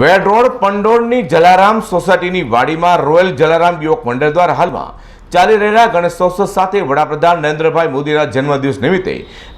વેડ road પંડોળની Jalaram સોસાયટીની વાડીમાં royal Jalaram યુવક મંડળ દ્વારા હાલમાં ચાલી રહેલા ગણેશોત્સવ સાથે વડાપ્રધાન નરેન્દ્રભાઈ મોદીના જન્મદિવસ નિમિત્તે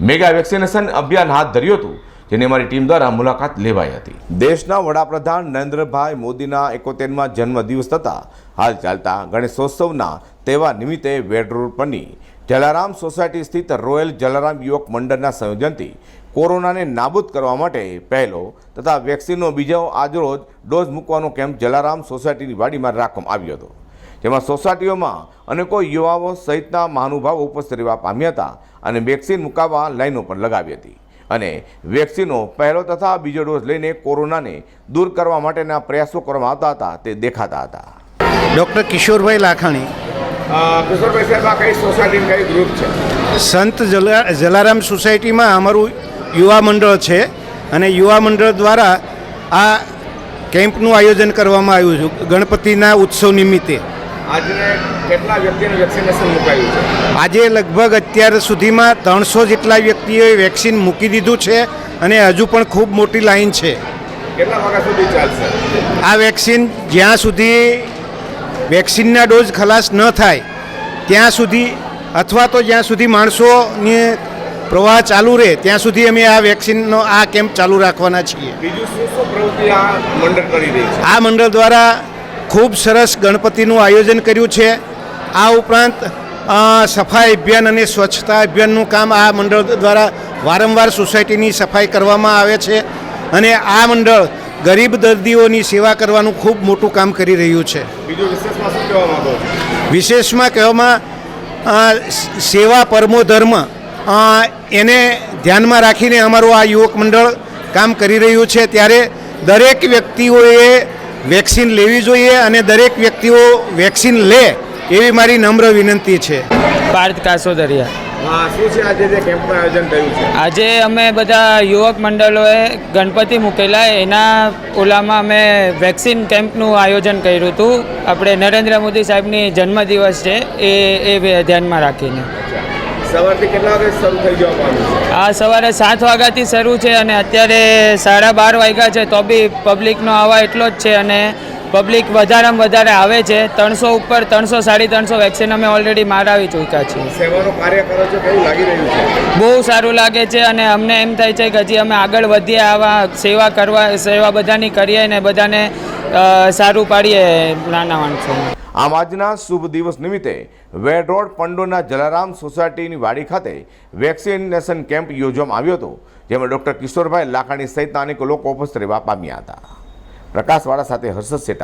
મેગા વેક્સિનેશન અભિયાન હાથ ધર્યું હતું, જેની અમારી ટીમ દ્વારા મુલાકાત લેવાઈ હતી. દેશના વડાપ્રધાન નરેન્દ્રભાઈ મોદીના એકોતેરમાં જન્મદિવસ થતાં હાલ ચાલતા ગણેશોત્સવના તેવા નિમિત્તે વેડરોડ પરની જલારામ સોસાયટી સ્થિત રોયલ જલારામ યુવક મંડળના સંયોજનથી કોરોનાને નાબૂદ કરવા માટે પહેલો તથા વેક્સિનનો બીજો આજરોજ ડોઝ મૂકવાનો કેમ્પ જલારામ સોસાયટીની વાડીમાં રાખવામાં આવ્યો હતો. જેમાં સોસાયટીઓમાં અનેકો યુવાઓ સહિતના મહાનુભાવો ઉપસ્થિત રહેવા પામ્યા હતા અને વેક્સિન મુકાવવા લાઈનો પણ લગાવી હતી. અને વેક્સિનનો પહેલો તથા બીજો ડોઝ લઈને કોરોનાને દૂર કરવા માટેના પ્રયાસો કરવામાં આવતા હતા તે દેખાતા હતા. ડૉક્ટર કિશોરભાઈ લાખાણી. કિશોરભાઈ સાહેબ આ કઈ સોસાયટી કઈ ગ્રુપ છે? સંત જલા જલારામ સોસાયટીમાં અમારું યુવા મંડળ છે અને યુવા મંડળ દ્વારા આ કેમ્પનું આયોજન કરવામાં આવ્યું છે ગણપતિના ઉત્સવ નિમિત્તે. આજે કેટલા વ્યક્તિને વેક્સિનેશન મુકાયું છે? આજે લગભગ અત્યાર સુધીમાં ત્રણસો જેટલા વ્યક્તિઓએ વેક્સિન મૂકી દીધું છે અને હજુ પણ ખૂબ મોટી લાઈન છે. કેટલા વાગ્યા સુધી ચાલશે? આ વેક્સિન જ્યાં સુધી વેક્સિનના ડોઝ ખલાસ ન થાય ત્યાં સુધી અથવા તો જ્યાં સુધી માણસોની પ્રવાહ ચાલુ રહે ત્યાં સુધી અમે આ વેક્સિનનો આ કેમ્પ ચાલુ રાખવાના છીએ. આ મંડળ દ્વારા ખૂબ સરસ ગણપતિનું આયોજન કર્યું છે. આ ઉપરાંત સફાઈ અભિયાન અને સ્વચ્છતા અભિયાનનું કામ આ મંડળ દ્વારા વારંવાર સોસાયટીની સફાઈ કરવામાં આવે છે અને આ મંડળ ગરીબ દર્દીઓની સેવા કરવાનું ખૂબ મોટું કામ કરી રહ્યું છે. વિશેષમાં કહેવામાં સેવા પરમો ધર્મ એને ધ્યાનમાં રાખીને અમારું આ યુવક મંડળ કામ કરી રહ્યું છે. ત્યારે દરેક વ્યક્તિઓએ વેક્સિન લેવી જોઈએ અને દરેક વ્યક્તિઓ વેક્સિન લે એવી મારી નમ્ર વિનંતી છે. પાર્થ કાસોદરિયા હા શું છે આજે જે કેમ્પનું આયોજન થયું છે? આજે અમે બધા યુવક મંડળોએ ગણપતિ મૂકેલા એના ઓલામાં અમે વેક્સિન કેમ્પનું આયોજન કર્યું હતું. આપણે નરેન્દ્ર મોદી સાહેબની જન્મદિવસ છે એ એ ધ્યાનમાં રાખીને. સવારથી કેટલા વાગે શરૂ થઈ જવા આ સવારે સાત વાગ્યાથી શરૂ છે અને અત્યારે સાડા બાર વાગ્યા છે તો બી પબ્લિકનો આવા એટલો જ છે અને પબ્લિક વધારેમાં વધારે આવે છે. ત્રણસો ઉપર ત્રણસો સાડી ત્રણસો વેક્સિન અમે ઓલરેડી મારાવી ચૂક્યા છીએ. સેવાનું કાર્ય કરો છો કેવું લાગી રહ્યું છે? બહુ સારું લાગે છે અને અમને એમ થાય છે કે હજી અમે આગળ વધીએ આવા સેવા કરવા સેવા બધાની કરીએ ને બધાને સારું પાડીએ નાના માણસોને. આમ આજના શુભ દિવસ નિમિત્તે વેડરોડ પંડોના જલારામ સોસાયટીની વાડી ખાતે વેક્સિનેશન કેમ્પ યોજવામાં આવ્યો હતો, જેમાં ડૉક્ટર કિશોરભાઈ લાખાણી સહિત અનેક લોકો ઉપસ્થિત રહેવા પામ્યા હતા. પ્રકાશવાળા સાથે હર્ષદ શેઠા